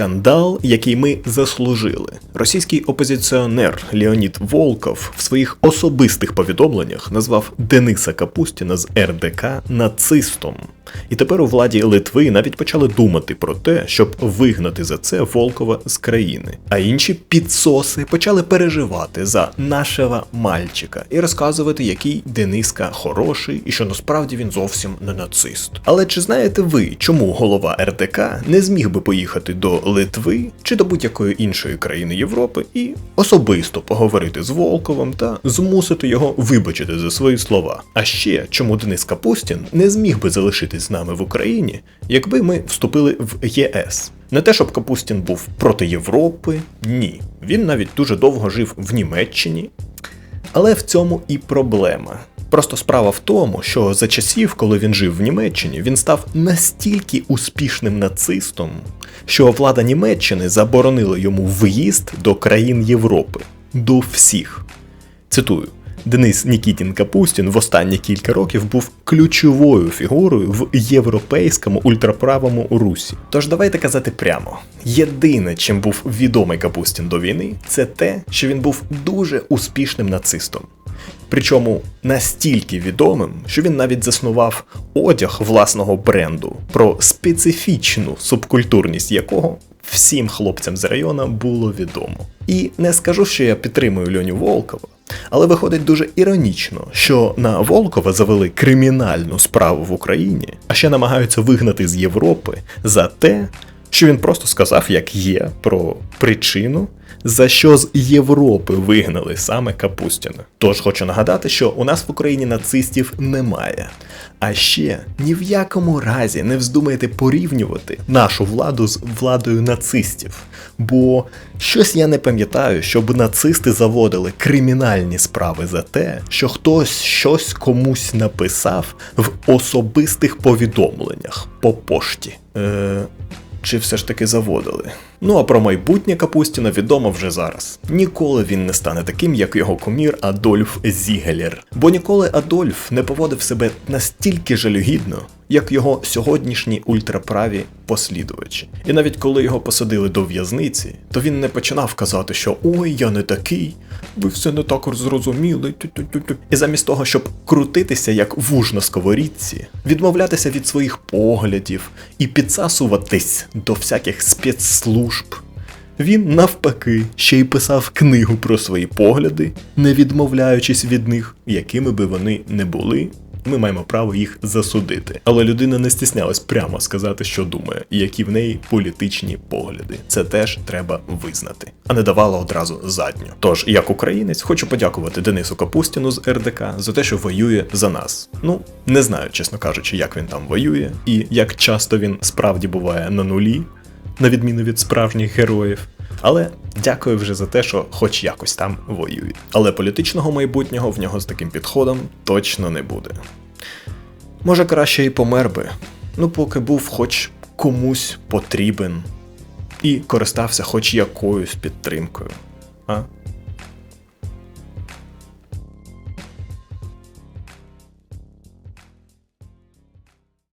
скандал, який ми заслужили. Російський опозиціонер Леонід Волков в своїх особистих повідомленнях назвав Дениса Капустіна з РДК нацистом. І тепер у владі Литви навіть почали думати про те, щоб вигнати за це Волкова з країни. А інші підсоси почали переживати за нашого мальчика і розказувати, який Дениска хороший і що насправді він зовсім не нацист. Але чи знаєте ви, чому голова РДК не зміг би поїхати до Литви чи до будь-якої іншої країни Європи і особисто поговорити з Волковим та змусити його вибачити за свої слова? А ще чому Денис Капустін не зміг би залишитись з нами в Україні, якби ми вступили в ЄС? Не те, щоб Капустін був проти Європи, ні. Він навіть дуже довго жив в Німеччині. Але в цьому і проблема. Просто справа в тому, що за часів, коли він жив в Німеччині, він став настільки успішним нацистом, що влада Німеччини заборонила йому виїзд до країн Європи. До всіх. Цитую. Денис Нікітін Капустін в останні кілька років був ключовою фігурою в європейському ультраправому русі. Тож давайте казати прямо: єдине, чим був відомий Капустін до війни, це те, що він був дуже успішним нацистом. Причому настільки відомим, що він навіть заснував одяг власного бренду, про специфічну субкультурність якого всім хлопцям з району було відомо. І не скажу, що я підтримую Льоню Волкова, але виходить дуже іронічно, що на Волкова завели кримінальну справу в Україні, а ще намагаються вигнати з Європи за те, що він просто сказав, як є, про причину, за що з Європи вигнали саме Капустіна. Тож хочу нагадати, що у нас в Україні нацистів немає. А ще ні в якому разі не вздумайте порівнювати нашу владу з владою нацистів. Бо щось я не пам'ятаю, щоб нацисти заводили кримінальні справи за те, що хтось щось комусь написав в особистих повідомленнях по пошті. Е, чи все ж таки заводили. Ну а про майбутнє Капустіна відомо вже зараз. Ніколи він не стане таким, як його комір Адольф Зігелєр. Бо ніколи Адольф не поводив себе настільки жалюгідно, як його сьогоднішні ультраправі послідувачі. І навіть коли його посадили до в'язниці, то він не починав казати, що ой, я не такий, ви все не так зрозуміли. тю-тю-тю-тю». І замість того, щоб крутитися як вуж на сковорідці, відмовлятися від своїх поглядів і підсасуватись до всяких спецслужб. Він навпаки ще й писав книгу про свої погляди, не відмовляючись від них, якими би вони не були. Ми маємо право їх засудити. Але людина не стіснялась прямо сказати, що думає, і які в неї політичні погляди. Це теж треба визнати, а не давала одразу задню. Тож, як українець, хочу подякувати Денису Капустіну з РДК за те, що воює за нас. Ну не знаю, чесно кажучи, як він там воює, і як часто він справді буває на нулі, на відміну від справжніх героїв. Але дякую вже за те, що хоч якось там воює. Але політичного майбутнього в нього з таким підходом точно не буде. Може, краще і помер би, ну поки був хоч комусь потрібен і користався хоч якоюсь підтримкою. А?